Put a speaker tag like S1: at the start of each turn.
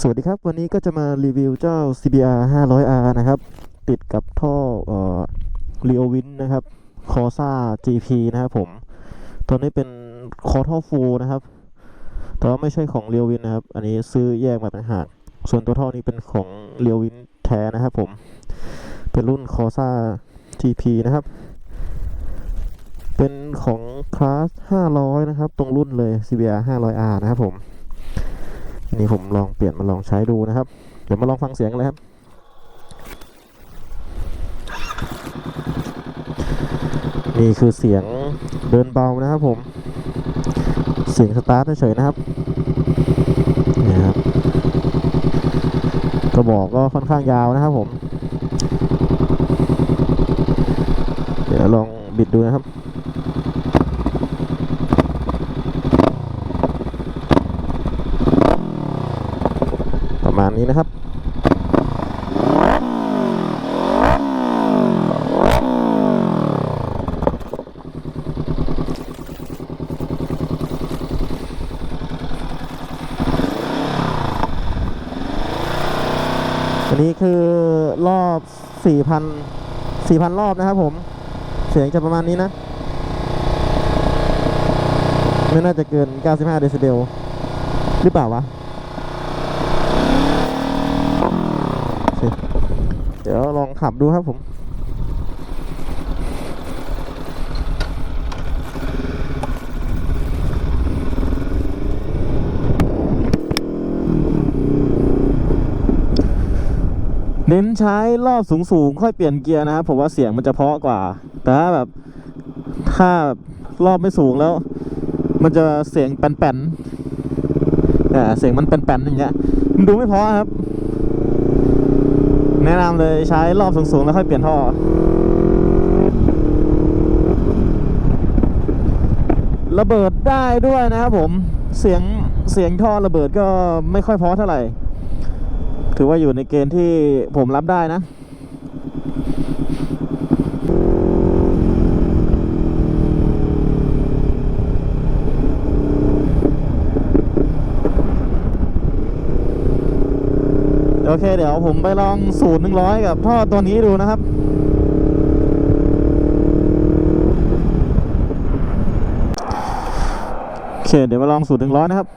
S1: สวัสดีครับ วันนี้ก็จะมารีวิวเจ้า CBR 500R นะครับ ติดกับท่อเอ่อ Rio Win นะครับ Corsa GP นะครับผม ตัวนี้เป็นคอท่อฟูนะครับ แต่ว่าไม่ใช่ของ Rio Win นะครับ อันนี้ซื้อแยกมาต่างหากส่วนตัวท่อนี้เป็นของ Rio Win แท้นะครับผม เป็นรุ่น Corsa GP นะครับ เป็นของคลาส 500 นะครับ ตรงรุ่นเลย CBR 500R นะครับผม นี่ผมลองเปลี่ยนมาลองใช้ดูนะครับ เดี๋ยวมาลองฟังเสียงกันเลยครับนี่คือเสียงเดินเบานะครับผม เสียงสตาร์ทเฉยๆนะครับนี่ครับกระบอกก็ค่อนข้างยาวนะครับผม เดี๋ยวลองบิดดูนะครับ ประ มาณนี้นะครับอันนี้คือรอบ 4,000 4,000 รอบนะครับผม เสียงจะประมาณนี้นะ ไม่น่าจะเกิน 95 เดซิเบล หรือเปล่าวะ เดี๋ยวลองขับดูครับผมเน้นใช้รอบสูงๆ ค่อยเปลี่ยนเกียร์นะครับผมว่าเสียงมันจะเพาะกว่า แต่ถ้าแบบถ้ารอบไม่สูงแล้ว มันจะเสียงแป่นๆอ่เสียงมันแป่นๆอย่างเงี้ยมันดูไม่เพาะครับ นะนำเลยใช้รอบสูงๆ แล้วค่อยเปลี่ยนท่อ ระเบิดได้ด้วยนะครับผมเสียงเสียงท่อระเบิดก็ไม่ค่อยเพราะเท่าไหร่ ถือว่าอยู่ในเกณฑ์ที่ผมรับได้นะ โอเค เดี๋ยวผมไปลองสูตรหนึ่งร้อยกับท่อตัวนี้ดูนะครับโอเค เดี๋ยวมาลองสูตรหนึ่งร้อยนะครับ